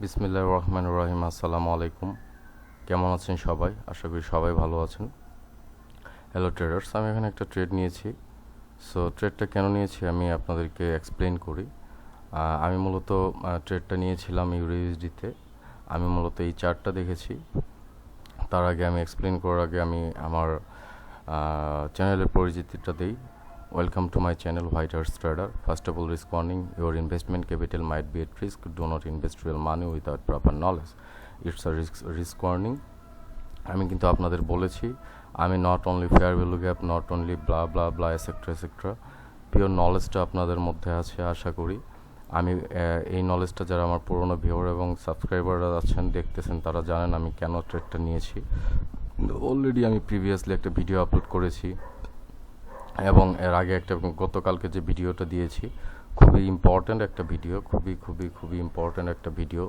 বিসমিল্লাহ রহমান রহিম, আসসালামু আলাইকুম। কেমন আছেন সবাই? আশা করি সবাই ভালো আছেন। হ্যালো ট্রেডার্স আমি এখানে একটা ট্রেড নিয়েছি। সো ট্রেডটা কেন নিয়েছি আমি আপনাদেরকে এক্সপ্লেন করি। আমি মূলত ট্রেডটা নিয়েছিলাম ইউরিউএসডিতে আমি মূলত এই চার্টটা দেখেছি। তার আগে আমি এক্সপ্লেন করার আগে আমি আমার চ্যানেলের পরিচিতিটা দিই। Welcome to my channel white horse trader first of all risk warning your investment capital might be at risk do not invest real money without proper knowledge it's a risk risk warning আমি কিন্তু আপনাদের বলেছি, আমি not only fair value gap not only blah blah blah etcetera etcetera pure নলেজটা আপনাদের মধ্যে আছে, আশা করি। আমি এই নলেজটা যারা আমার পুরনো ভিউয়ার এবং সাবস্ক্রাইবাররা আছেন, দেখতেছেন, তারা জানেন আমি কেন ট্রেডটা নিয়েছি। অলরেডি আমি প্রিভিয়াসলি একটা ভিডিও আপলোড করেছি। এবং এর আগে একটা গতকালকে যে ভিডিওটা দিয়েছি, খুবই ইম্পর্ট্যান্ট একটা ভিডিও, খুবই খুবই খুবই ইম্পর্ট্যান্ট একটা ভিডিও।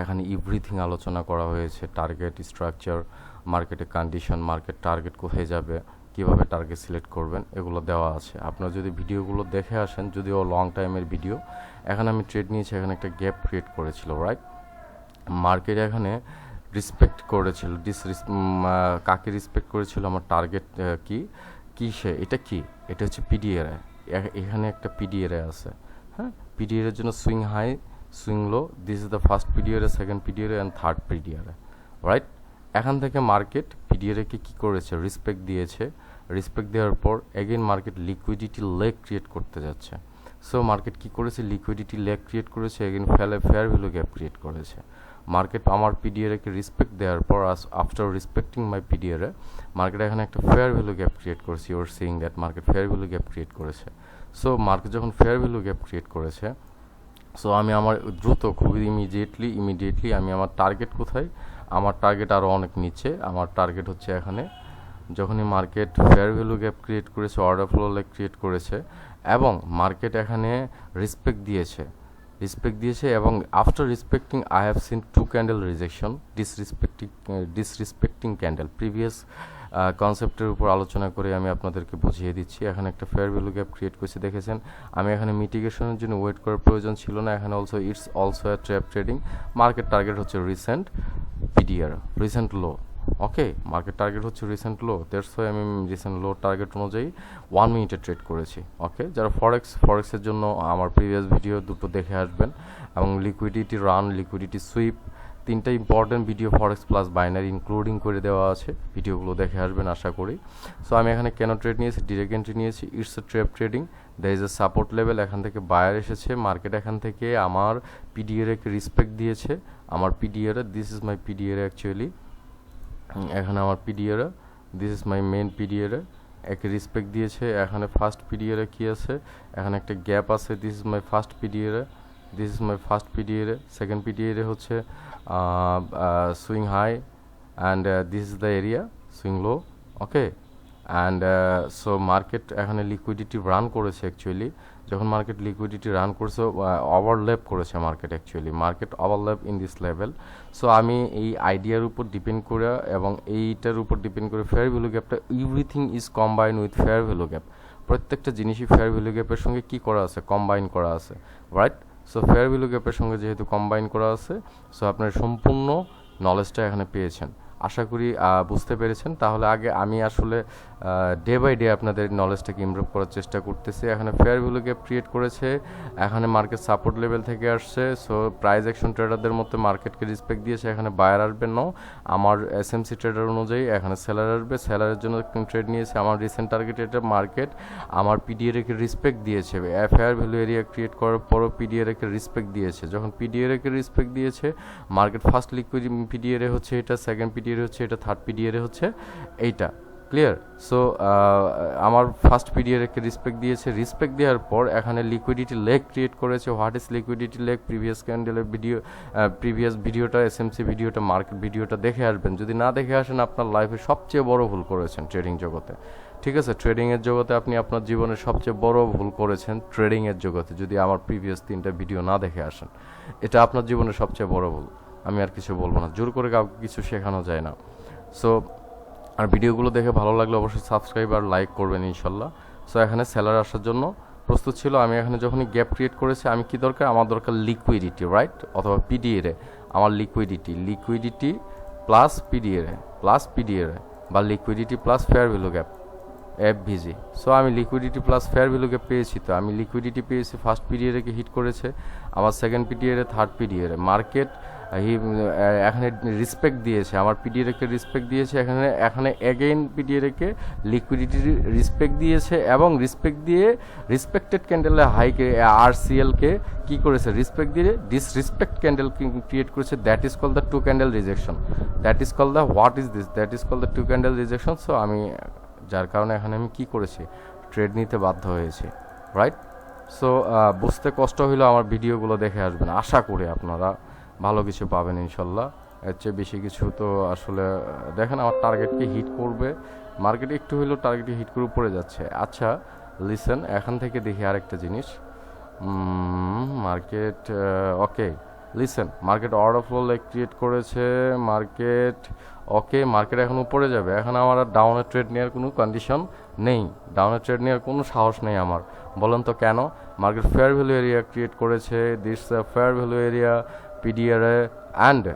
এখানে ইভরিথিং আলোচনা করা হয়েছে টার্গেট স্ট্রাকচার মার্কেটের কন্ডিশন মার্কেট টার্গেট কোথায় যাবে, কীভাবে টার্গেট সিলেক্ট করবেন, এগুলো দেওয়া আছে। আপনারা যদি ভিডিওগুলো দেখে আসেন, যদিও লং টাইমের ভিডিও এখানে আমি ট্রেড নিয়েছি, এখানে একটা গ্যাপ ক্রিয়েট করেছিল রাইট মার্কেট এখানে রিসপেক্ট করেছিল ডিস কাকে রিসপেক্ট করেছিল, আমার টার্গেট কি? কি সে এটা কি? এটা হচ্ছে পিডিএর এখানে একটা পিডিএর আছে। হ্যাঁ? পিডিএর জন্য swing high swing low this is the first PD array second PD array and third PD array right এখান থেকে মার্কেট পিডিএরকে কী করেছে? রেসপেক্ট দিয়েছে। রেসপেক্ট দেওয়ার পর again market liquidity lake create করতে যাচ্ছে। সো মার্কেট কী করেছে? লিকুইডিটি লেক ক্রিয়েট করেছে। এগেন ফেলে ফেয়ার ভ্যালু গ্যাপ ক্রিয়েট করেছে। মার্কেট আমার পিডিআরকে রেসপেক্ট দেওয়ার পর after respecting my PD array market এখানে একটা ফেয়ার ভ্যালু গ্যাপ ক্রিয়েট করেছে। You're seeing that market fair value gap create করেছে। সো মার্কেট যখন ফেয়ার ভ্যালু গ্যাপ ক্রিয়েট করেছে সো আমি আমার দ্রুত, খুবই ইমিডিয়েটলি ইমিডিয়েটলি আমি আমার টার্গেট কোথায়? আমার টার্গেট আরও অনেক নিচে। আমার টার্গেট হচ্ছে এখানে। যখনই market fair value gap create করেছে অর্ডার ফ্লো লেক ক্রিয়েট করেছে, এবং মার্কেট এখানে রেসপেক্ট দিয়েছে রেসপেক্ট দিয়েছে এবং after respecting I have seen two candle rejection disrespecting disrespecting candle previous কনসেপ্টের উপর আলোচনা করে আমি আপনাদেরকে বুঝিয়ে দিচ্ছি। এখানে একটা ফেয়ার ভ্যালু গ্যাপ ক্রিয়েট করেছে, দেখেছেন? আমি এখানে মিটিগেশনের জন্য ওয়েট করার প্রয়োজন ছিল না। এখানে also it's also a trap trading market target হচ্ছে recent PD array recent low okay market target হচ্ছে রিসেন্ট লো দেড়শো আমি রিসেন্ট লো টার্গেট অনুযায়ী ওয়ান মিনিটে ট্রেড করেছি। ওকে যারা ফরেক্স ফরেক্সের জন্য আমার প্রিভিয়াস ভিডিও দুটো দেখে আসবেন। এবং লিকুইডিটি রান লিকুইডিটি সুইপ তিনটা important video forex plus binary including করে দেওয়া আছে। ভিডিওগুলো দেখে আসবেন, আশা করি। সো আমি এখানে কেন ট্রেড নিয়েছি? ডিরেক্ট এন্ট্রি নিয়েছি। It's a trap trading there is a support level এখান থেকে বায়ার এসেছে। মার্কেট এখান থেকে আমার পিডিএরকে রেসপেক্ট দিয়েছে। আমার PD array this is my PD array actually এখানে আমার পিডিএরা দিস ইজ মাই মেন পিডিএরা একে রেসপেক্ট দিয়েছে, এখানে ফার্স্ট পিডিএরে কী আছে, এখানে একটা গ্যাপ আছে this is my first PD array this is my first PD array second PD array হচ্ছে swing high and this is the area swing low okay and so market এখানে liquidity run করেছে actually যখন market liquidity run করছে overlap করেছে market actually market overlap in this level so আমি এই আইডিয়ার উপর ডিপেন্ড করে এবং এইটার উপর ডিপেন্ড করে ফেয়ার ভ্যালু গ্যাপটা everything is combine with fair value gap প্রত্যেকটা জিনিসই ফেয়ার ভ্যালু গ্যাপের সঙ্গে কি করা আছে? কম্বাইন করা আছে রাইট সো ফেয়ার ভ্যালু গ্যাপের সঙ্গে যেহেতু কম্বাইন করা আছে সো আপনার সম্পূর্ণ নলেজটা এখানে পেয়েছেন। আশা করি বুঝতে পেরেছেন। তাহলে আগে আমি আসলে ডে বাই ডে আপনাদের নলেজটাকে ইমপ্রুভ করার চেষ্টা করতেছি। এখানে ফেয়ার ভ্যালু গ্যাপ ক্রিয়েট করেছে। এখানে মার্কেট সাপোর্ট লেভেল থেকে আসছে। সো প্রাইস অ্যাকশন ট্রেডারদের মধ্যে মার্কেটকে রেসপেক্ট দিয়েছে। এখানে বায়ার আসবে ন। আমার এস এম সি ট্রেডার অনুযায়ী এখানে সেলার আসবে। সেলারের জন্য ট্রেড নিয়েছে। আমার রিসেন্ট টার্গেট এটা মার্কেট আমার পিডিএরকে রেসপেক্ট দিয়েছে। ফেয়ার ভ্যালু এরিয়া ক্রিয়েট করার পরও পিডিএরকে রেসপেক্ট দিয়েছে। যখন পিডিএরকে রেসপেক্ট দিয়েছে market first liquid PD array হচ্ছে এটা সেকেন্ড পিডিএরে হচ্ছে এটা থার্ড পিডিএরে হচ্ছে এইটা। ক্লিয়ার সো আমার ফার্স্ট পিডিএরকে রেসপেক্ট দিয়েছে। রেসপেক্ট দেওয়ার পর এখানে লিকুইডিটি লেগ ক্রিয়েট করেছে। What is liquidity leg previous ক্যান্ডেলের video previous ভিডিওটা এসএমসি ভিডিওটা মার্কেট ভিডিওটা দেখে আসবেন। যদি না দেখে আসেন, আপনার লাইফে সবচেয়ে বড় ভুল করেছেন ট্রেডিং জগতে। ঠিক আছে? ট্রেডিংয়ের জগতে আপনি আপনার জীবনের সবচেয়ে বড় ভুল করেছেন ট্রেডিংয়ের জগতে। যদি আমার প্রিভিয়াস তিনটা ভিডিও না দেখে আসেন, এটা আপনার জীবনের সবচেয়ে বড় ভুল। আমি আর কিছু বলব না। জোর করে কাউকে কিছু শেখানো যায় না। সো আর ভিডিওগুলো দেখে ভালো লাগলে অবশ্যই সাবস্ক্রাইব আর লাইক করবেন ইনশাল্লাহ। সো এখানে স্যালার আসার জন্য প্রস্তুত ছিল, আমি এখানে যখনই গ্যাপ ক্রিয়েট করেছি, আমি কি দরকার? আমার দরকার লিকুইডিটি রাইট অথবা পিডিএ আমার liquidity liquidity plus PDA plus PDA বা liquidity plus fair value gap F VG so আমি লিকুইডিটি প্লাস ফেয়ার ভ্যালুকে পেয়েছি তো, আমি লিকুইডিটি পেয়েছি ফার্স্ট পিরিয়ডে হিট করেছে, আমার সেকেন্ড পিরিয়ডে থার্ড পিরিয়ডে মার্কেট এখানে রেসপেক্ট দিয়েছে। আমার পিডিএরকে রেসপেক্ট দিয়েছে। এখানে এখানে এগেইন পিডিএরকে লিকুইডিটি রেসপেক্ট দিয়েছে এবং রেসপেক্ট দিয়ে রেসপেক্টেড ক্যান্ডেলে হাইকে আর সিএলকে কী করেছে? রেসপেক্ট দিয়ে ডিসরেসপেক্ট ক্যান্ডেল ক্রিয়েট করেছে। That is call the two candle rejection that is call the what is this that is call the two candle rejection so আমি, যার কারণে এখানে আমি কি করেছি? ট্রেড নিতে বাধ্য হয়েছি। রাইট সো বুঝতে কষ্ট হইলেও আমার ভিডিওগুলো দেখে আসবেন। আশা করি আপনারা ভালো কিছু পাবেন ইনশাল্লাহ। এর চেয়ে বেশি কিছু তো আসলে, দেখেন আমার টার্গেটকে হিট করবে। মার্কেটে একটু হইলেও টার্গেটে হিট করে পড়ে যাচ্ছে। আচ্ছা লিসেন এখান থেকে দেখি আরেকটা জিনিস। Market okay listen market order flow create করেছে মার্কেট ওকে মার্কেট এখন উপরে যাবে। এখন আমার আর ডাউনের ট্রেড নেওয়ার কোনো কন্ডিশন নেই। ডাউনের ট্রেড নেওয়ার কোনো সাহস নেই আমার। বলেন তো কেন? Market fair value area create করেছে this fair value area PD array and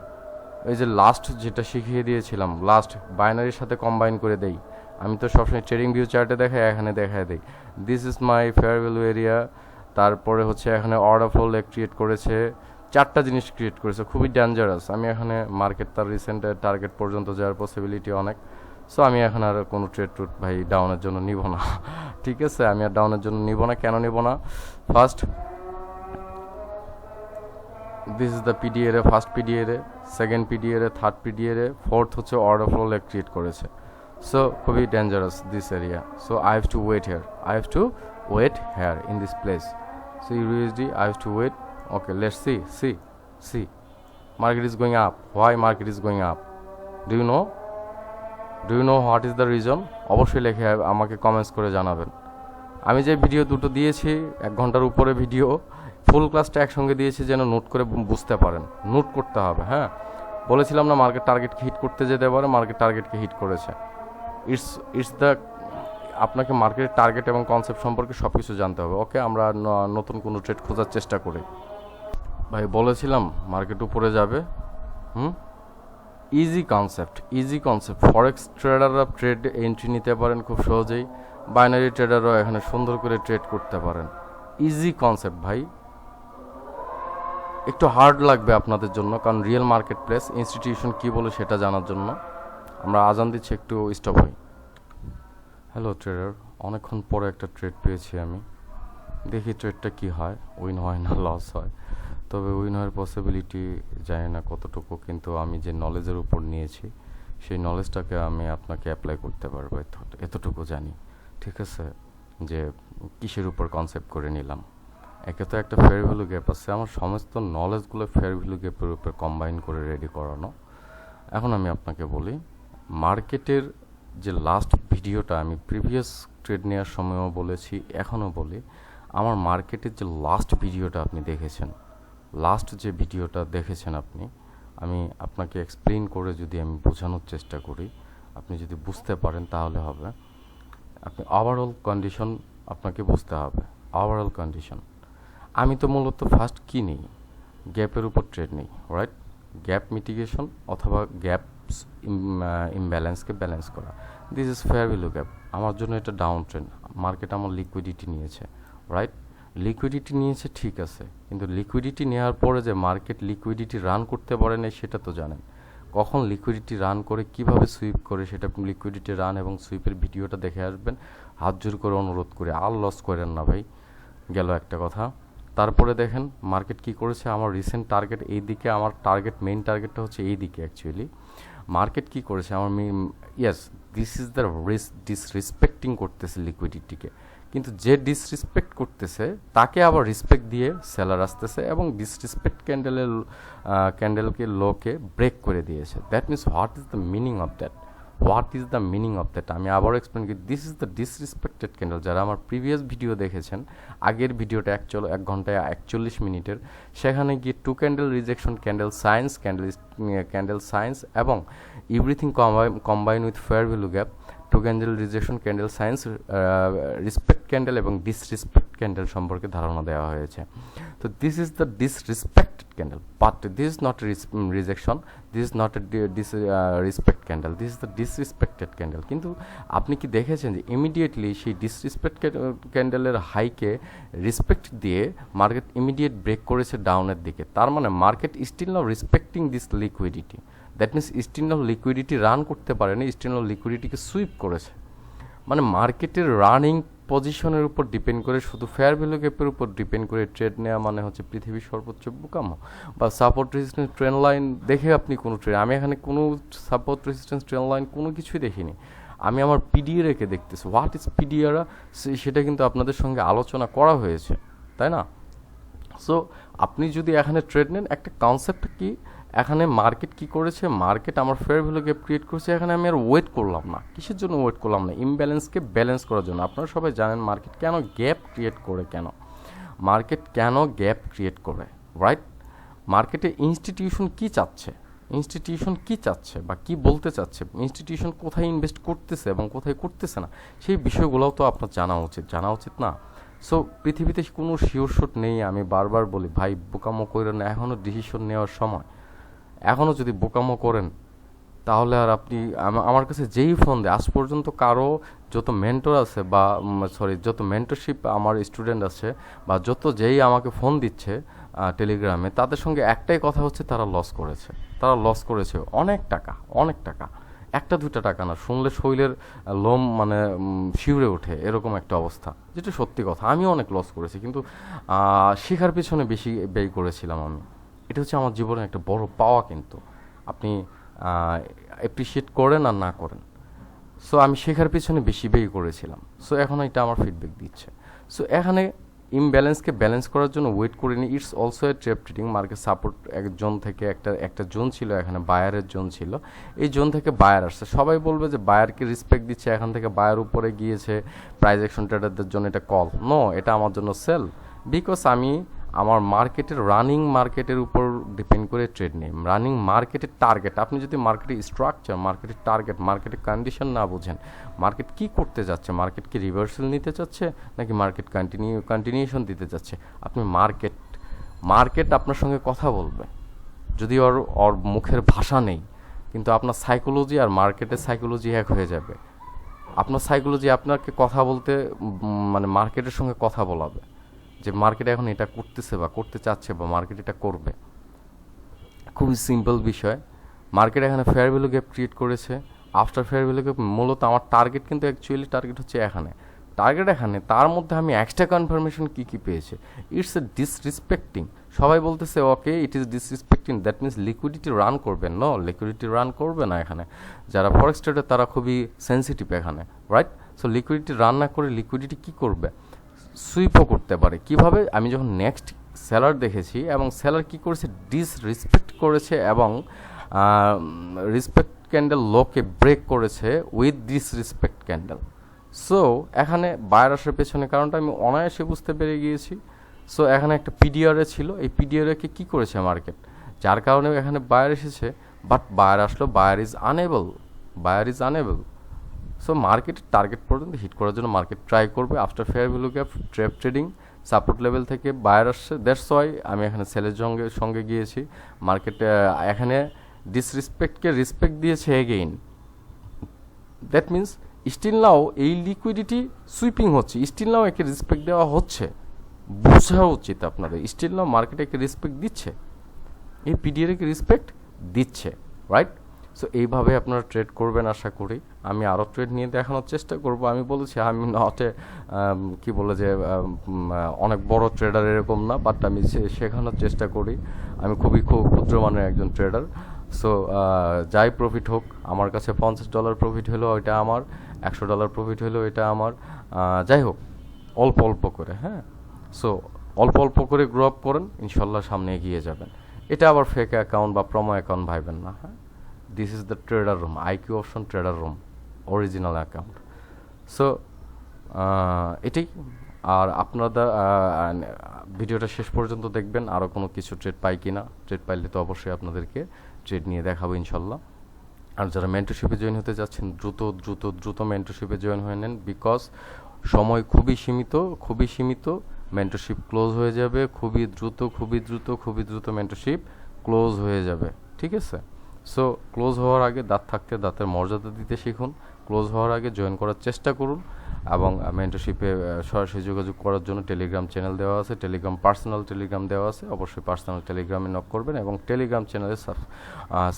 এই যে লাস্ট যেটা শিখিয়ে দিয়েছিলাম লাস্ট বাইনারির সাথে কম্বাইন করে দেই। আমি তো সবসময় ট্রেডিং ভিউ চার্টে দেখাই, এখানে দেখায় দেই। This is my fair value area তারপরে হচ্ছে এখানে অর্ডার ফ্লো লেগ ক্রিয়েট করেছে, চারটা জিনিস ক্রিয়েট করেছে, খুবই ডেঞ্জারাস আমি এখানে মার্কেট তার রিসেন্ট টার্গেট পর্যন্ত যাওয়ার পসিবিলিটি অনেক। সো আমি এখন আর কোনো ট্রেড টুট ভাই ডাউনের জন্য নিব না। ঠিক আছে, আমি আর ডাউনের জন্য নিব না, কেন নিব না? First this is the PD array first PD array second PD array third PD array fourth হচ্ছে অর্ডার ফ্লো লেগ ক্রিয়েট করেছে। সো খুবই dangerous this area so I have to wait here I have to wait here in this place so USD I have to wait okay let's see see see market is going up why market is going up? Do you know? Do you know what is the reason? অবশ্যই লেখে আমাকে comments করে জানাবেন। আমি যে video দুটো দিয়েছি, এক ঘণ্টার উপরে ভিডিও, ফুল ক্লাসটা একসঙ্গে দিয়েছি যেন নোট করে বুঝতে পারেন। নোট করতে হবে হ্যাঁ? বলেছিলাম না মার্কেট টার্গেটকে হিট করতে যেতে পারে, মার্কেট টার্গেটকে হিট করেছে। ইটস ইটস দ্য, আপনাকে মার্কেটের টার্গেট এবং কনসেপ্ট সম্পর্কে সব কিছু জানতে হবে। ওকে, আমরা নতুন কোনো ট্রেড খোঁজার চেষ্টা করি। ভাই, বলেছিলাম মার্কেট উপরে যাবে। হুম? Easy concept easy concept. Forex ট্রেডাররা trade entry নিতে পারেন খুব সহজেই। বাইনারি ট্রেডাররাও এখানে সুন্দর করে ট্রেড করতে পারেন। ইজি কনসেপ্ট ভাই। একটু হার্ড লাগবে আপনাদের জন্য, কারণ রিয়েল মার্কেট প্লেস ইনস্টিটিউশন কী বলে সেটা জানার জন্য। আমরা আজান দিচ্ছি, একটু স্টপ হই হ্যালো ট্রেডার অনেকক্ষণ পরে একটা ট্রেড পেয়েছি আমি। দেখি ট্রেডটা কি হয়। উইন হয় না লস হয়। তবে উইন হওয়ার পসিবিলিটি জানি না কতটুকু, কিন্তু আমি যে নলেজের উপর নিয়েছি, সেই নলেজটাকে আমি আপনাকে অ্যাপ্লাই করতে পারব এতটুকু জানি। ঠিক আছে, যে কিসের উপর কনসেপ্ট করে নিলাম? একে তো একটা ফেয়ার ভ্যালু গ্যাপ আছে, আমার সমস্ত নলেজগুলো ফেয়ার ভ্যালু গ্যাপের উপর কম্বাইন করে রেডি করানো। এখন আমি আপনাকে বলি মার্কেটের যে লাস্ট ভিডিওটা আমি প্রিভিয়াস ট্রেড নেওয়ার সময়ও বলেছি, এখনও বলি, আমার মার্কেটের যে লাস্ট ভিডিওটা আপনি দেখেছেন লাস্ট যে ভিডিওটা দেখেছেন আপনি, আমি আপনাকে এক্সপ্লেইন করে যদি আমি বোঝানোর চেষ্টা করি, আপনি যদি বুঝতে পারেন তাহলে হবে। আপনি ওভারঅল কন্ডিশন আপনাকে বুঝতে হবে। ওভারঅল কন্ডিশন আমি তো মূলত ফার্স্ট কী নেই। গ্যাপের উপর ট্রেড নেই রাইট গ্যাপ মিটিগেশন অথবা গ্যাপস ইমব্যালেন্সকে ব্যালেন্স করা। This is fair value gap আমার জন্য এটা ডাউন ট্রেন্ড মার্কেট আমার লিকুইডিটি নিয়েছে রাইট লিকুইডিটি নিয়েছে ঠিক আছে। কিন্তু লিকুইডিটি নেওয়ার পরে যে মার্কেট লিকুইডিটি রান করতে পারে না সেটা তো জানেন। কখন লিকুইডিটি রান করে, কীভাবে সুইপ করে, সেটা লিকুইডিটি রান এবং সুইপের ভিডিওটা দেখে আসবেন। হাত জোর করে অনুরোধ করে, আর লস করেন না ভাই, গেল একটা কথা। তারপরে দেখেন মার্কেট কি করেছে? আমার রিসেন্ট টার্গেট এই দিকে আমার টার্গেট মেইন টার্গেটটা হচ্ছে এই দিকে অ্যাকচুয়ালি মার্কেট কি করেছে? আমার ইয়াস দিস ইজ দ্য রিস ডিসরেসপেক্টিং করতেছে লিকুইডিটিকে কিন্তু যে ডিসরেসপেক্ট করতেছে, তাকে আবার রেসপেক্ট দিয়ে সেলার আসতেছে এবং ডিসরেসপেক্ট ক্যান্ডেলের ক্যান্ডেলকে লোকে ব্রেক করে দিয়েছে। That means what is the meaning of that what is the meaning of that আমি আবারও এক্সপ্লেন করি this is the disrespected candle যারা আমার প্রিভিয়াস ভিডিও দেখেছেন, আগের ভিডিওটা একচল এক ঘন্টায় একচল্লিশ মিনিটের, সেখানে গিয়ে two candle rejection candle science candle candle science এবং everything combine with fair value gap two candle rejection candle science respect candle এবং ডিসরিসপেক্ট ক্যান্ডেল সম্পর্কে ধারণা দেওয়া হয়েছে। তো this is the disrespected candle but this is not rejection this is not disrespect candle this is the disrespected candle কিন্তু আপনি কি দেখেছেন যে ইমিডিয়েটলি সেই ডিসরিসপেক্ট ক্যান্ডেলের হাইকে রিসপেক্ট দিয়ে মার্কেট ইমিডিয়েট ব্রেক করেছে ডাউনের দিকে। তার মানে market still now respecting this liquidity that means still now liquidity run করতে পারেনি স্টিল নাও লিকুইডিটিকে সুইপ করেছে। মানে মার্কেটের রানিং পজিশনের উপর ডিপেন্ড করে, শুধু ফেয়ার ভ্যালু গ্যাপের উপর ডিপেন্ড করে ট্রেড নেওয়া মানে হচ্ছে পৃথিবীর সর্বোচ্চ বোকামো। বা সাপোর্ট রেজিস্ট্যান্স ট্রেন লাইন দেখে আপনি কোনো ট্রেড আমি এখানে কোনো সাপোর্ট রেজিস্ট্যান্স ট্রেন লাইন কোনো কিছুই দেখিনি। আমি আমার পিডিএ রেখে দেখতেছি। হোয়াট ইজ পিডিআরা সেটা কিন্তু আপনাদের সঙ্গে আলোচনা করা হয়েছে, তাই না? সো আপনি যদি এখানে ট্রেড নেন, একটা কনসেপ্ট কি? এখানে মার্কেট কি করেছে? মার্কেট আমার ফেয়ার ভ্যালু গ্যাপ ক্রিয়েট করেছে। এখানে আমি আর ওয়েট করলাম না। কিসের জন্য ওয়েট করলাম না? ইমব্যালেন্সকে ব্যালেন্স করার জন্য। আপনারা সবাই জানেন মার্কেট কেন গ্যাপ ক্রিয়েট করে কেন? মার্কেট কেন গ্যাপ ক্রিয়েট করে? রাইট মার্কেটে ইনস্টিটিউশন কি চাচ্ছে? ইনস্টিটিউশন কি চাচ্ছে বা কি বলতে চাচ্ছে? ইনস্টিটিউশন কোথায় ইনভেস্ট করতেছে এবং কোথায় করতেছে না? সেই বিষয়গুলোও তো আপনার জানা উচিত। জানা উচিত না? সো পৃথিবীতে কোনো শিওর শট নেই। আমি বারবার বলি, ভাই বোকামো করেন এখনও ডিসিশন নেওয়ার সময়। এখনও যদি বোকামো করেন, তাহলে আর আপনি আমার কাছে যেই ফোন দেয়, আজ পর্যন্ত কারও যত মেন্টর আছে বা সরি যত মেন্টরশিপ আমার স্টুডেন্ট আছে বা যত যেই আমাকে ফোন দিচ্ছে টেলিগ্রামে তাদের সঙ্গে একটাই কথা হচ্ছে, তারা লস করেছে। তারা লস করেছে অনেক টাকা অনেক টাকা। একটা দুটা টাকা না, শুনলে শৈলের লোম মানে শিউরে ওঠে, এরকম একটা অবস্থা, যেটা সত্যি কথা। আমিও অনেক লস করেছি, কিন্তু শেখার পিছনে বেশি ব্যয় করেছিলাম আমি। এটা হচ্ছে আমার জীবনে একটা বড় পাওয়া কিন্তু। আপনি অ্যাপ্রিসিয়েট করেন আর না করেন। সো আমি শেখার পিছনে বেশি ব্যয় করেছিলাম। সো এখন এটা আমার ফিডব্যাক দিচ্ছে। সো এখানে ইমব্যালেন্সকে ব্যালেন্স করার জন্য ওয়েট করে নিই it's also a trap trading market support এক জোন থেকে একটা একটা জোন ছিল, এখানে বায়ারের জোন ছিল। এই জোন থেকে বায়ার আসছে। সবাই বলবে যে বায়ারকে রেসপেক্ট দিচ্ছে, এখান থেকে বায়ার উপরে গিয়েছে প্রাইজ অ্যাকশন ট্রেডারদের জন্য এটা কল নো এটা আমার জন্য সেল বিকজ আমি আমার মার্কেটের রানিং মার্কেটের উপর ডিপেন্ড করে ট্রেড নেই। রানিং মার্কেটের টার্গেট আপনি যদি মার্কেটের স্ট্রাকচার মার্কেটের টার্গেট মার্কেটের কন্ডিশন না বুঝেন মার্কেট কি করতে যাচ্ছে? মার্কেট কি রিভার্সাল নিতে চাচ্ছে নাকি মার্কেট কন্টিনিউ কন্টিনিউশন দিতে চাচ্ছে আপনি মার্কেট মার্কেট আপনার সঙ্গে কথা বলবে। যদি ওর ওর মুখের ভাষা নেই, কিন্তু আপনার সাইকোলজি আর মার্কেটের সাইকোলজি এক হয়ে যাবে। আপনার সাইকোলজি আপনাকে কথা বলতে মানে মার্কেটের সঙ্গে কথা বলাবে। যে মার্কেট এখন এটা করতেছে বা করতে চাচ্ছে বা মার্কেট এটা করবে। খুবই সিম্পল বিষয়। মার্কেট এখানে ফেয়ার ভ্যালু গ্যাপ ক্রিয়েট করেছে। আফটার ফেয়ার ভ্যালু গ্যাপ মূলত আমার টার্গেট কিন্তু অ্যাকচুয়ালি টার্গেট হচ্ছে এখানে। টার্গেট এখানে, তার মধ্যে আমি এক্সট্রা কনফার্মেশন কী কী পেয়েছে? ইটস এ ডিসরিসপেক্টিং সবাই বলতেছে okay it is disrespecting that means liquidity run করবে। ন লিকুইডিটি রান করবে না এখানে। যারা ফরেক্স ট্রেডার তারা খুবই সেন্সিটিভ এখানে রাইট সো লিকুইডিটি রান না করে লিকুইডিটি কী করবে? সুইপও করতে পারে। কীভাবে? আমি যখন নেক্সট সেলার দেখেছি এবং সেলার কি করেছে? ডিসরেসপেক্ট করেছে এবং রিসপেক্ট ক্যান্ডেল লোকে ব্রেক করেছে উইথ ডিসরেসপেক্ট ক্যান্ডেল সো এখানে বায়ার আসার পেছনে কারণটা আমি অনায়াসে বুঝতে পেরে গিয়েছি। সো এখানে একটা পিডিআরে ছিল। এই পিডিআরকে কি করেছে মার্কেট যার কারণে এখানে বায়ার এসেছে। বাট বায়ার আসলো buyer is unable buyer is unable so market target পর্যন্ত হিট করার জন্য মার্কেট ট্রাই করবে। After fair value gap trap trading support level থেকে বায়ার আসছে। দ্যাটস ওয়াই আমি এখানে সেলের সঙ্গে সঙ্গে গিয়েছি। মার্কেট এখানে ডিসরেসপেক্টকে রেসপেক্ট দিয়েছে again that means still now এই লিকুইডিটি সুইপিং হচ্ছে। স্টিল নাও একে রেসপেক্ট দেওয়া হচ্ছে। বোঝা উচিত আপনাদের। স্টিল নাও মার্কেটে একে রেসপেক্ট দিচ্ছে। এই পিডিএরকে রেসপেক্ট দিচ্ছে রাইট সো এইভাবে আপনারা ট্রেড করবেন আশা করি। আমি আরও ট্রেড নিয়ে দেখানোর চেষ্টা করব। আমি বলেছি, আমি নটে কি বলে যে অনেক বড় ট্রেডার এরকম না বাট আমি শেখানোর চেষ্টা করি। আমি খুবই খুব ক্ষুদ্রমানের একজন ট্রেডার সো যাই প্রফিট হোক, আমার কাছে পঞ্চাশ ডলার প্রফিট হলো এটা আমার, একশো ডলার প্রফিট হলো এটা আমার। যাই হোক, অল্প অল্প করে হ্যাঁ। সো অল্প অল্প করে গ্রো আপ করেন, ইনশাল্লাহ সামনে এগিয়ে যাবেন। এটা আবার ফেক অ্যাকাউন্ট বা প্রমো অ্যাকাউন্ট ভাইবেন না হ্যাঁ। This is the trader room IQ option trader room original account so এটাই। আর আপনারা ভিডিওটা শেষ পর্যন্ত দেখবেন আরও কোনো কিছু ট্রেড পাই কি না ট্রেড পাইলে তো অবশ্যই আপনাদেরকে ট্রেড নিয়ে দেখাবো ইনশাল্লাহ। আর যারা মেন্টরশিপে জয়েন হতে যাচ্ছেন, দ্রুত দ্রুত দ্রুত মেন্টরশিপে জয়েন হয়ে নেন। বিকজ সময় খুবই সীমিত খুবই সীমিত। মেন্টরশিপ ক্লোজ হয়ে যাবে, খুবই দ্রুত খুবই দ্রুত খুবই দ্রুত মেন্টরশিপ ক্লোজ হয়ে যাবে। ঠিক আছে? সো ক্লোজ হওয়ার আগে দাঁত থাকতে দাঁতের মর্যাদা দিতে শিখুন। ক্লোজ হওয়ার আগে জয়েন করার চেষ্টা করুন এবং মেন্টরশিপে সরাসরি যোগাযোগ করার জন্য টেলিগ্রাম চ্যানেল দেওয়া আছে। টেলিগ্রাম পার্সোনাল টেলিগ্রাম দেওয়া আছে। অবশ্যই পার্সোনাল টেলিগ্রামে নক করবেন এবং টেলিগ্রাম চ্যানেলে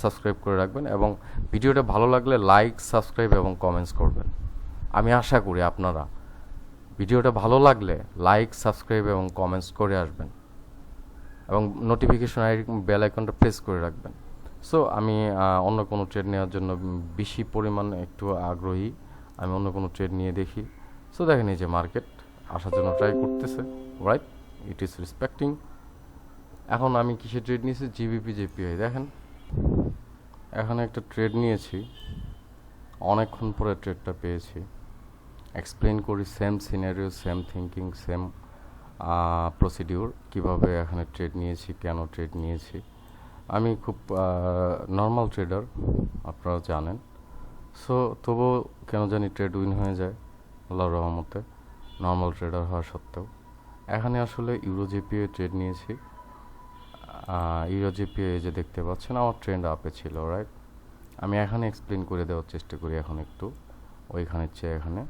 সাবস্ক্রাইব করে রাখবেন এবং ভিডিওটা ভালো লাগলে লাইক সাবস্ক্রাইব এবং কমেন্টস করবেন। আমি আশা করি আপনারা ভিডিওটা ভালো লাগলে লাইক সাবস্ক্রাইব এবং কমেন্টস করে আসবেন এবং নোটিফিকেশন আই বেল আইকনটা প্রেস করে রাখবেন। সো আমি অন্য কোনো ট্রেড নেওয়ার জন্য বেশি পরিমাণ একটু আগ্রহী। আমি অন্য কোনো ট্রেড নিয়ে দেখি। সো দেখেন এই যে মার্কেট আসার জন্য ট্রাই করতেছে। রাইট ইট ইজ রেসপেক্টিং এখন আমি কিসে ট্রেড নিয়েছি? জিবিপি জেপিআই দেখেন। এখানে একটা ট্রেড নিয়েছি। অনেকক্ষণ পরে ট্রেডটা পেয়েছি। এক্সপ্লেন করি same scenario same thinking same procedure কীভাবে এখানে ট্রেড নিয়েছি, কেন ট্রেড নিয়েছি। আমি খুব নর্মাল ট্রেডার আপনারা জানেন। সো তবুও কেন জানি ট্রেড উইন হয়ে যায়, আল্লাহর রহমতে। নর্মাল ট্রেডার হওয়া সত্ত্বেও। এখানে আসলে ইউরো জিপিএ ট্রেড নিয়েছি। ইউরো জিপিএ যে দেখতে পাচ্ছেন, আমার ট্রেন্ড আপে ছিল রাইট আমি এখানে এক্সপ্লেন করে দেওয়ার চেষ্টা করি এখন একটু ওইখানের চেয়ে এখানে।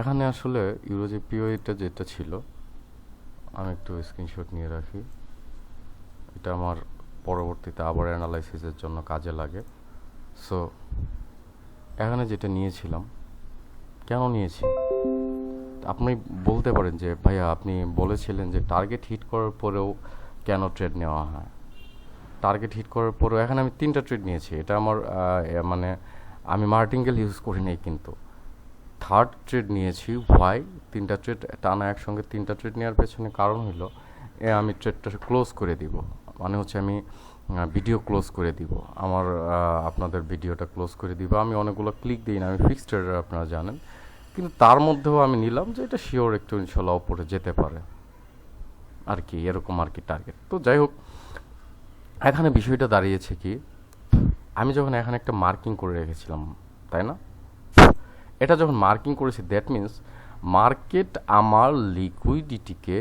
এখানে আসলে ইউরো জিপিওটা যেটা ছিল, আমি একটু স্ক্রিনশট নিয়ে রাখি। এটা আমার পরবর্তীতে আবার অ্যানালাইসিসের জন্য কাজে লাগে। সো এখানে যেটা নিয়েছিলাম, কেন নিয়েছি? আপনি বলতে পারেন যে, ভাইয়া, আপনি বলেছিলেন যে টার্গেট হিট করার পরেও কেন ট্রেড নেওয়া হয়? টার্গেট হিট করার পরেও, এখানে আমি তিনটা ট্রেড নিয়েছি। এটা আমার মানে আমি মার্টিঙ্গেল ইউজ করি নাই কিন্তু। থার্ড ট্রেড নিয়েছি। হোয়াই তিনটা ট্রেড টানা একসঙ্গে তিনটা ট্রেড নেওয়ার পেছনে কারণ হলো এ আমি ট্রেডটা ক্লোজ করে দিব। মানে হচ্ছে আমি ভিডিও ক্লোজ করে দিব। আমার আপনাদের ভিডিওটা ক্লোজ করে দিব। আমি অনেকগুলো ক্লিক দিই না, আমি ফিক্সড আপনারা জানেন। কিন্তু তার মধ্যেও আমি নিলাম যে এটা শিওর একটু ইনশাল্লাহ ওপরে যেতে পারে। আর কি, এরকম আর কি টার্গেট তো যাই হোক, এখানে বিষয়টা দাঁড়িয়েছে কি, আমি যখন এখানে একটা মার্কিং করে রেখেছিলাম, তাই না? এটা যখন মার্কিং করেছি দ্যাট মিন্স মার্কেট আমার লিকুইডিটিকে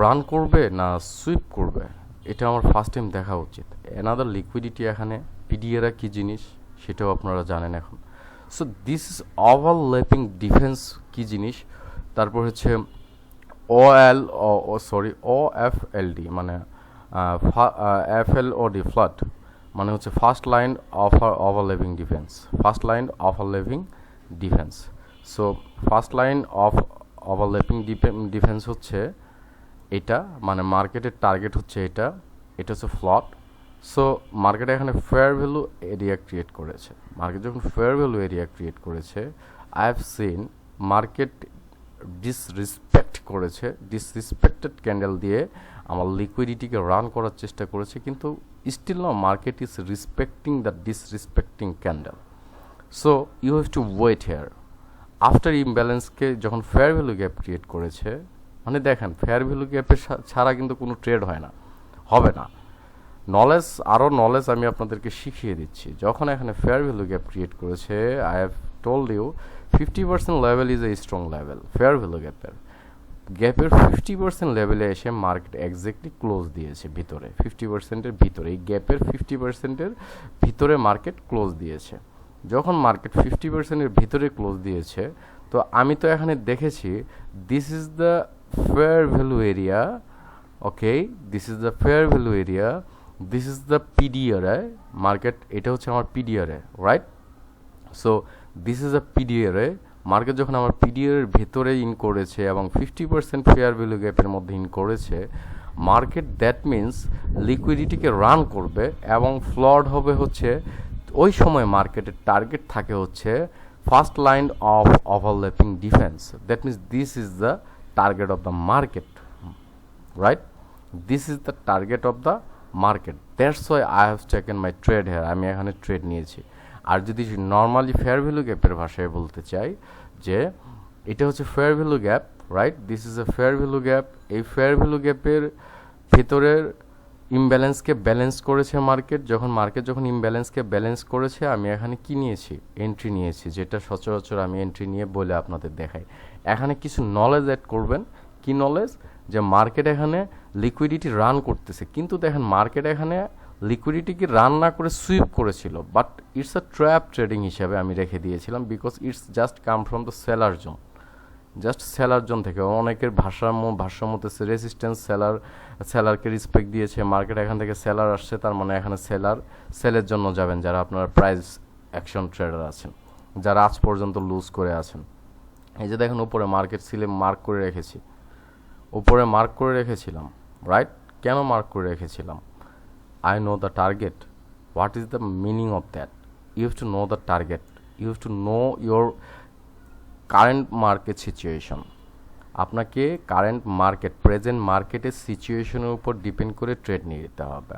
রান করবে না সুইপ করবে? এটা আমার ফার্স্ট টাইম দেখা উচিত। এনাদার লিকুইডিটি এখানে পিডিএরা কী জিনিস, সেটাও আপনারা জানেন এখন। So this is overlapping defence কী জিনিস? তারপর হচ্ছে O L O sorry O F L D মানে F L O D flood মানে হচ্ছে first line of overlapping defence first line overlapping defence so first line of overlapping defence হচ্ছে এটা মানে মার্কেটের টার্গেট হচ্ছে এটা এটা হচ্ছে ফ্লট সো মার্কেটে এখানে ফেয়ার ভ্যালু এরিয়া ক্রিয়েট করেছে। মার্কেট যখন ফেয়ার ভ্যালু এরিয়া ক্রিয়েট করেছে I have seen market disrespect করেছে ডিসরেসপেক্টেড ক্যান্ডেল দিয়ে আমার লিকুইডিটিকে রান করার চেষ্টা করেছে, কিন্তু স্টিল না market is respecting the disrespecting candle so you have to wait here after ইমব্যালেন্সকে যখন ফেয়ার ভ্যালু গ্যাপ ক্রিয়েট করেছে মানে দেখেন ফেয়ার ভ্যালু গ্যাপের ছাড়া কিন্তু কোনো ট্রেড হয় না, হবে না। নলেজ আরও নলেজ আমি আপনাদেরকে শিখিয়ে দিচ্ছি। যখন এখানে ফেয়ার ভ্যালু গ্যাপ ক্রিয়েট করেছে I have told you fifty percent level is a strong level fair value গ্যাপের গ্যাপের ফিফটি পার্সেন্ট লেভেলে এসে মার্কেট এক্স্যাক্টলি ক্লোজ দিয়েছে ভিতরে ফিফটি পার্সেন্টের ভিতরে। এই গ্যাপের ফিফটি পার্সেন্টের ভিতরে মার্কেট ক্লোজ দিয়েছে। যখন মার্কেট ফিফটি পার্সেন্টের ভিতরে ক্লোজ দিয়েছে, তো আমি তো এখানে দেখেছি this is the fair value area okay this is the fair value area this is the PD array market এটা হচ্ছে আমার PD array right so this is a PD array market যখন আমার পিডিআর ভেতরে ইন করেছে এবং fifty percent fair value গ্যাপের মধ্যে ইন করেছে মার্কেট দ্যাট মিন্স লিকুইডিটিকে রান করবে এবং ফ্লড হবে হচ্ছে, ওই সময় মার্কেটের টার্গেট থাকে হচ্ছে first line of overlapping defence that means this is the target of the market right this is the target of the market that's why I have taken my trade here আমি এখানে trade নিয়েছি। আর যদি normally fair value গ্যাপের ভাষায় বলতে চাই, যে এটা হচ্ছে fair value gap right this is a fair value gap এই ফেয়ার ভ্যালু গ্যাপের ভেতরের ইমব্যালেন্সকে ব্যালেন্স করেছে মার্কেট যখন মার্কেট যখন ইমব্যালেন্সকে ব্যালেন্স করেছে, আমি এখানে কি নিয়েছি? এন্ট্রি নিয়েছি, যেটা সচরাচর আমি এন্ট্রি নিয়ে বলে আপনাদের দেখাই। এখানে কিছু নলেজ অ্যাড করবেন। কি নলেজ যে মার্কেট এখানে লিকুইডিটি রান করতেছে। কিন্তু দেখেন মার্কেট এখানে লিকুইডিটিকে রান না করে সুইপ করেছিল। But it's a trap trading হিসাবে আমি রেখে দিয়েছিলাম because it's just come from the seller zone just seller zone থেকে। অনেকের ভারসাম্য ভারসাম্য রেসিস্ট্যান্স সেলার সেলারকে রেসপেক্ট দিয়েছে। মার্কেট এখান থেকে সেলার আসছে, তার মানে এখানে সেলার সেলের জন্য যাবেন যারা আপনার প্রাইস অ্যাকশন ট্রেডার আছেন। যারা আজ পর্যন্ত লুজ করে আছেন। এই যে দেখেন উপরে মার্কেট সিলে মার্ক করে রেখেছি। উপরে মার্ক করে রেখেছিলাম রাইট কেন মার্ক করে রেখেছিলাম? I know the target what is the meaning of that you to know the target you to know your current market situation আপনাকে কারেন্ট মার্কেট প্রেজেন্ট মার্কেটের সিচুয়েশনের উপর ডিপেন্ড করে ট্রেড নিয়ে নিতে হবে।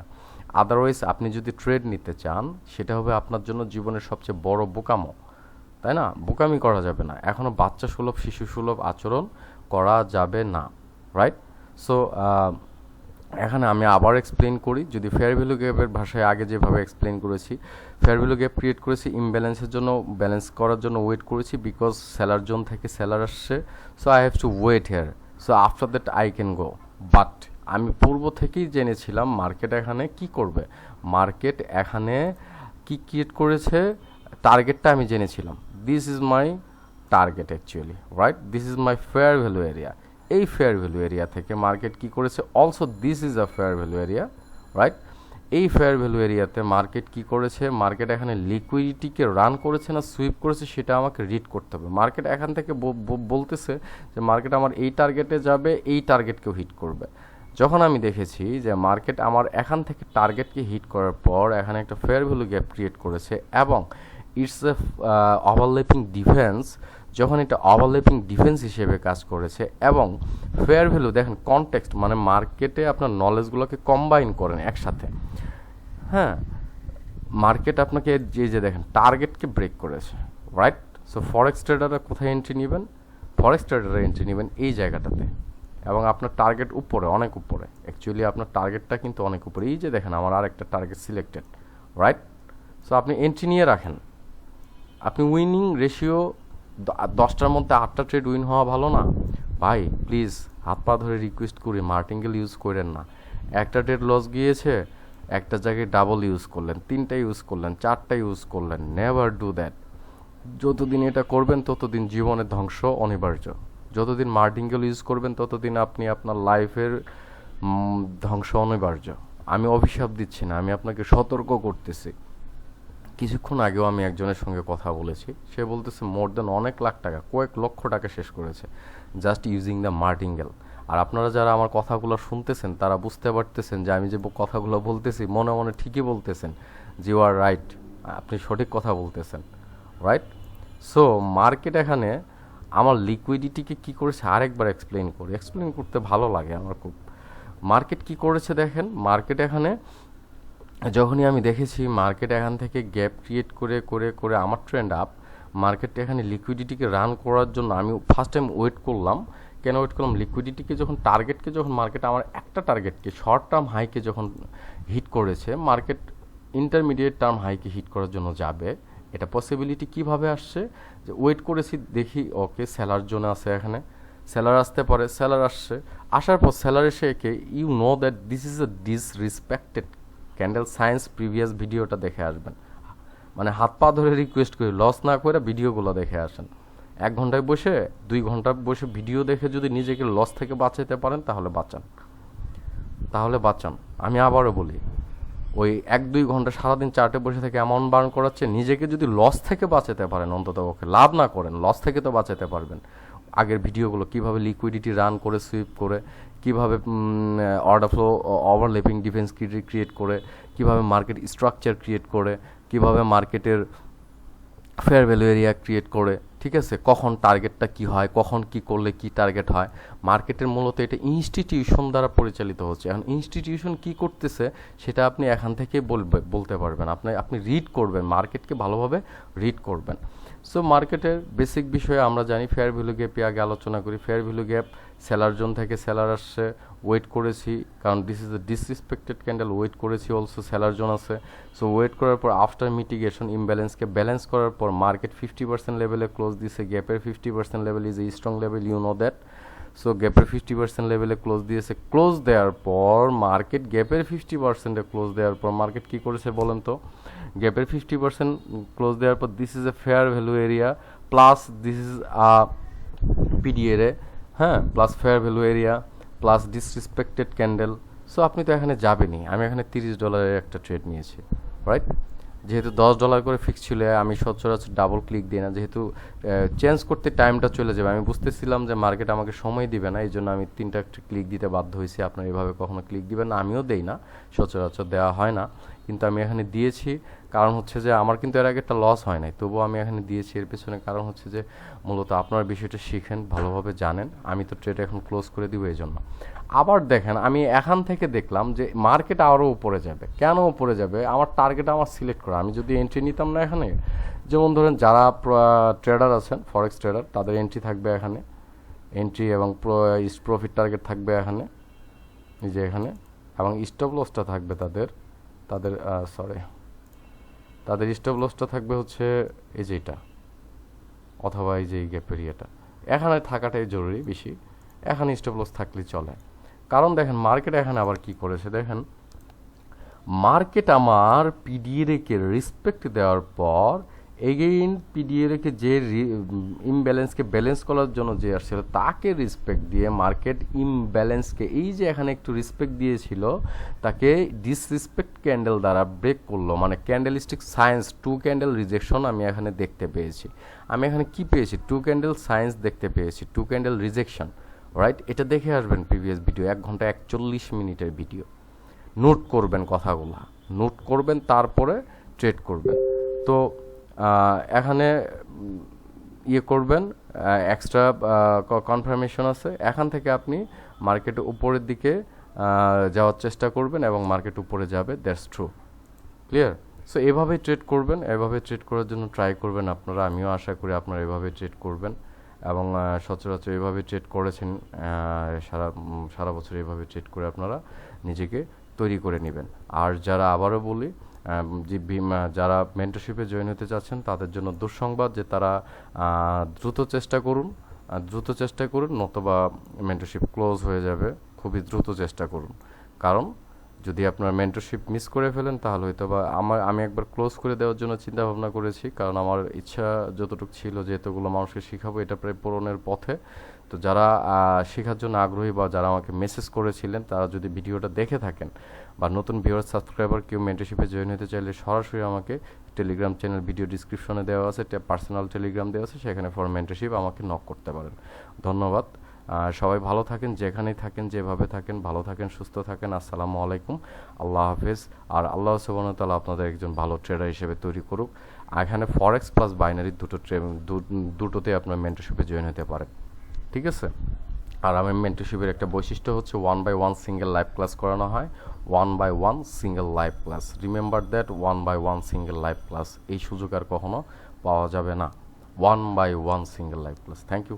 আদারওয়াইজ আপনি যদি ট্রেড নিতে চান, সেটা হবে আপনার জন্য জীবনের সবচেয়ে বড় বোকামো। তাই না? বোকামি করা যাবে না। এখনও বাচ্চা সুলভ, শিশু সুলভ আচরণ করা যাবে না রাইট সো এখানে আমি আবার এক্সপ্লেন করি। যদি ফেয়ার ভ্যালু গ্যাপের ভাষায় আগে যেভাবে এক্সপ্লেন করেছি ফেয়ার ভ্যালু গ্যাপ ক্রিয়েট করেছি ইমব্যালেন্সের জন্য ব্যালেন্স করার জন্য ওয়েট করেছি বিকজ সেলার জোন থেকে সেলার আসছে। So I have to wait here so after that I can go but আমি পূর্ব থেকেই জেনেছিলাম মার্কেট এখানে কি করবে। মার্কেট এখানে কি ক্রিয়েট করেছে টার্গেটটা আমি জেনেছিলাম। This is my target actually right this is my fair value area এই ফেয়ার ভ্যালু এরিয়া থেকে মার্কেট কি করেছে? Also this is a fair value area right এই ফেয়ার ভ্যালু এরিয়াতে মার্কেট কি করেছে? মার্কেট এখানে লিকুইডিটিকে রান করেছে না সুইপ করেছে সেটা আমাকে রিড করতে হবে। মার্কেট এখান থেকে বলতেছে যে মার্কেট আমার এই টার্গেটে যাবে, এই টার্গেটকেও হিট করবে। যখন আমি দেখেছি যে মার্কেট আমার এখান থেকে টার্গেটকে হিট করার পর এখানে একটা ফেয়ার ভ্যালু গ্যাপ ক্রিয়েট করেছে এবং ইটস এ ওভারলেপিং ডিফেন্স যখন এটা ওভারলেপিং ডিফেন্স হিসেবে কাজ করেছে এবং ফেয়ার ভ্যালু দেখেন কনটেক্সট মানে মার্কেটে আপনার নলেজগুলোকে কম্বাইন করেন একসাথে হ্যাঁ? মার্কেট আপনাকে যে যে দেখেন টার্গেটকে ব্রেক করেছে রাইট সো ফরেক্স ট্রেডাররা কোথায় এন্ট্রি নেবেন? ফরেক্স ট্রেডাররা এন্ট্রি নেবেন এই জায়গাটাতে এবং আপনার টার্গেট উপরে, অনেক উপরে। অ্যাকচুয়ালি আপনার টার্গেটটা কিন্তু অনেক উপরে। এই যে দেখেন, আমার আরেকটা টার্গেট সিলেক্টেড রাইট সো আপনি এন্ট্রি নিয়ে রাখেন। আপনি উইনিং রেশিও দশটার মধ্যে আটটা ট্রেড উইন হওয়া ভালো না? ভাই প্লিজ হাত পা ধরে রিকোয়েস্ট করি মার্টিঙ্গেল ইউজ করেন না। একটা ট্রেড লস গিয়েছে, একটা জায়গায় ডাবল ইউজ করলেন, তিনটা ইউজ করলেন, চারটা ইউজ করলেন নেভার ডু দ্যাট যতদিন এটা করবেন, ততদিন জীবনের ধ্বংস অনিবার্য। যতদিন মার্টিঙ্গেল ইউজ করবেন, ততদিন আপনি আপনার লাইফের ধ্বংস অনিবার্য। আমি অভিশাপ দিচ্ছি না, আমি আপনাকে সতর্ক করতেছি। কিছুক্ষণ আগেও আমি একজনের সঙ্গে কথা বলেছি। সে বলতেছে, মোর দেন অনেক লাখ টাকা। কয়েক লক্ষ টাকা শেষ করেছে জাস্ট ইউজিং দ্য মার্টিঙ্গেল আর আপনারা যারা আমার কথাগুলো শুনতেছেন, তারা বুঝতে পারতেছেন যে আমি যে কথাগুলো বলতেছি, মনে মনে ঠিকই বলতেছেন ইউ আর রাইট আপনি সঠিক কথা বলতেছেন রাইট সো মার্কেট এখানে আমার লিকুইডিটিকে কি করেছে আরেকবার এক্সপ্লেন করি। এক্সপ্লেন করতে ভালো লাগে আমার খুব। মার্কেট কি করেছে দেখেন মার্কেট এখানে যখনই আমি দেখেছি মার্কেট এখান থেকে গ্যাপ ক্রিয়েট করে করে করে আমার ট্রেন্ড আপ মার্কেট এখানে লিকুইডিটিকে রান করার জন্য আমি ফার্স্ট টাইম ওয়েট করলাম। কেন ওয়েট করলাম? লিকুইডিটিকে যখন টার্গেটকে যখন মার্কেট আমার একটা টার্গেটকে শর্ট টার্ম হাইকে যখন হিট করেছে মার্কেট ইন্টারমিডিয়েট টার্ম হাইকে হিট করার জন্য যাবে। এটা পসিবিলিটি কীভাবে আসছে? যে ওয়েট করেছি, দেখি ওকে সেলার জন্য আছে এখানে। সেলার আসতে পারে সেলার আসছে। আসার পর সেলার এসে একে you know that this is a disrespected candle science previous ভিডিওটা দেখে আসবেন। মানে হাত পা ধরে রিকোয়েস্ট করি লস না করে ভিডিওগুলো দেখে আসেন। এক ঘন্টায় বসে, দুই ঘণ্টা বসে ভিডিও দেখে যদি নিজেকে লস থেকে বাঁচাতে পারেন, তাহলে বাঁচান। তাহলে বাঁচান। আমি আবারও বলি, ওই এক দুই ঘণ্টা সারাদিন চার্টে বসে থেকে অ্যামাউন্ট বার্ন করাচ্ছে, নিজেকে যদি লস থেকে বাঁচাতে পারেন অন্তত ওকে লাভ না করেন লস থেকে তো বাঁচাতে পারবেন। আগের ভিডিওগুলো, কীভাবে লিকুইডিটি রান করে সুইপ করে, কীভাবে order flow overlapping defence create করে, কীভাবে মার্কেট স্ট্রাকচার ক্রিয়েট করে, কীভাবে মার্কেটের ফেয়ার ভ্যালু এরিয়া ক্রিয়েট করে, ঠিক আছে? কখন টার্গেটটা কি হয়, কখন কি করলে কি টার্গেট হয়? মার্কেটের মূলত এটা ইনস্টিটিউশন দ্বারা পরিচালিত হচ্ছে। এখন ইনস্টিটিউশন কি করতেছে, সেটা আপনি এখান থেকে বলবে, বলতে পারবেন। আপনি আপনি রিড করবেন মার্কেটকে ভালোভাবে রিড করবেন। সো মার্কেটের বেসিক বিষয়ে আমরা জানি ফেয়ার ভ্যালু গ্যাপে আগে আলোচনা করি। Fair value gap seller zone থেকে সেলার আসছে ওয়েট করেছি, কারণ this is the disrespected candle wait করেছি অলসো সেলার জোন আছে। সো ওয়েট করার পর আফটার মিটিগেশন ইমব্যালেন্সকে ব্যালেন্স করার পর মার্কেট ফিফটি পার্সেন্ট লেভেলে ক্লোজ দিছে গ্যাপের fifty percent level is a strong level you know that so গ্যাপের ফিফটি পার্সেন্ট লেভেলে ক্লোজ দিয়েছে। ক্লোজ দেওয়ার পর মার্কেট গ্যাপের ফিফটি পার্সেন্টে ক্লোজ দেওয়ার পর মার্কেট কী করেছে বলেন তো? গ্যাপের ফিফটি পার্সেন্ট ক্লোজ দেওয়ার পর this is a fair value area plus this is a PD array হ্যাঁ plus fair value area plus disrespected candle so আপনি তো এখানে যাবেনই। আমি এখানে তিরিশ ডলারের একটা ট্রেড নিয়েছি। রাইট যেহেতু দশ ডলার করে ফিক্স ছিল, আমি সচরাচর ডাবল ক্লিক দিই না। যেহেতু চেঞ্জ করতে টাইমটা চলে যাবে। আমি বুঝতেছিলাম যে মার্কেট আমাকে সময় দিবে না এই জন্য আমি তিনটা ক্লিক দিতে বাধ্য হয়েছি। আপনার এভাবে কখনো ক্লিক দিবেন না, আমিও দেই না, সচরাচর দেওয়া হয় না। কিন্তু আমি এখানে দিয়েছি, কারণ হচ্ছে যে আমার কিন্তু এর আগে একটা লস হয় নাই। তবুও আমি এখানে দিয়েছি, এর পেছনে কারণ হচ্ছে যে মূলত আপনার বিষয়টা শিখেন, ভালোভাবে জানেন। আমি তো ট্রেড এখন ক্লোজ করে দিব এই জন্য আবার দেখেন, আমি এখান থেকে দেখলাম যে মার্কেট আরও উপরে যাবে। কেন উপরে যাবে? আমার টার্গেট আমার সিলেক্ট করা। আমি যদি এন্ট্রি নিতাম না এখানে, যেমন ধরেন যারা ট্রেডার আছেন ফরেক্স ট্রেডার তাদের এন্ট্রি থাকবে এখানে। এন্ট্রি এবং প্রফিট টার্গেট থাকবে এখানে, এই যে এখানে। এবং স্টপ লসটা থাকবে তাদের তাদের সরি তাদের স্টপ লসটা থাকবে হচ্ছে এই যে এটা, অথবা এই যে এই গ্যাপের এখানে থাকাটাই জরুরি বেশি। এখানে স্টপ লস থাকলে চলে। কারণ দেখেন মার্কেট এখানে আবার কি করেছে দেখেন মার্কেট আমার পিডিএরকে রেসপেক্ট দেওয়ার পর এগেইন পিডিএরকে যে ইমব্যালেন্সকে ব্যালেন্স করার জন্য যে আসছিল, তাকে রেসপেক্ট দিয়ে মার্কেট ইমব্যালেন্সকে এই যে এখানে একটু রেসপেক্ট দিয়েছিল, তাকে ডিসরেসপেক্ট ক্যান্ডেল দ্বারা ব্রেক করল। মানে candlestick science two candle rejection আমি এখানে দেখতে পেয়েছি। আমি এখানে কি পেয়েছি? টু ক্যান্ডেল সায়েন্স দেখতে পেয়েছি টু ক্যান্ডেল রিজেকশন রাইট এটা দেখে আসবেন প্রিভিয়াস ভিডিও এক ঘণ্টা একচল্লিশ মিনিটের ভিডিও নোট করবেন কথাগুলো। নোট করবেন, তারপরে ট্রেড করবেন। তো এখানে ইয়ে করবেন এক্সট্রা কনফার্মেশন আছে। এখান থেকে আপনি মার্কেট উপরের দিকে যাওয়ার চেষ্টা করবেন এবং মার্কেট উপরে যাবে। দ্যাটস ট্রু ক্লিয়ার সো এভাবে ট্রেড করবেন, এভাবে ট্রেড করার জন্য ট্রাই করবেন আপনারা। আমিও আশা করি আপনারা এভাবে ট্রেড করবেন। এবং সচরাচর এভাবে ট্রেড করেছেন সারা সারা বছর এভাবে ট্রেড করে আপনারা নিজেকে তৈরি করে নেবেন। আর যারা আবারও বলি যে যারা মেন্টরশিপে জয়েন হতে চাচ্ছেন, তাদের জন্য দুঃসংবাদ যে তারা দ্রুত চেষ্টা করুন দ্রুত চেষ্টা করুন, নতবা মেন্টরশিপ ক্লোজ হয়ে যাবে, খুবই দ্রুত চেষ্টা করুন। কারণ যদি আপনার মেন্টরশিপ মিস করে ফেলেন, তাহলে হয়তো বা আমার, আমি একবার ক্লোজ করে দেওয়ার জন্য চিন্তা ভাবনা করেছি, কারণ আমার ইচ্ছা যতটুকু ছিল যে এতগুলো মানুষকে শেখাবো, এটা প্রায় পূরণের পথে। তো যারা শেখার জন্য আগ্রহী বা যারা আমাকে মেসেজ করেছিলেন, তারা যদি ভিডিওটা দেখে থাকেন বা নতুন ভিউয়ার সাবস্ক্রাইবার কেউ মেন্টরশিপে জয়েন হতে চাইলে সরাসরি আমাকে টেলিগ্রাম চ্যানেল ভিডিও ডিসক্রিপশনে দেওয়া আছে পার্সোনাল টেলিগ্রাম দেওয়া আছে, সেখানে ফর মেন্টরশিপ আমাকে নক করতে পারেন। ধন্যবাদ। সবাই ভালো থাকেন, যেখানেই থাকেন, যেভাবে থাকেন, ভালো থাকেন, সুস্থ থাকেন, আসসালামু আলাইকুম, আল্লাহ হাফেজ। আর আল্লাহ সুবাহতালা আপনাদের একজন ভালো ট্রেডার হিসেবে তৈরি করুক। এখানে ফরেক্স প্লাস বাইনারি দুটো দুটোতে আপনার মেন্টরশিপে জয়েন হতে পারেন ঠিক আছে? আর আমি মেন্টরশিপের একটা বৈশিষ্ট্য হচ্ছে one by one single live class করানো হয়। One by one single live class remember that one by one single live class এই সুযোগ আর কখনো পাওয়া যাবে না। One by one single live class thank you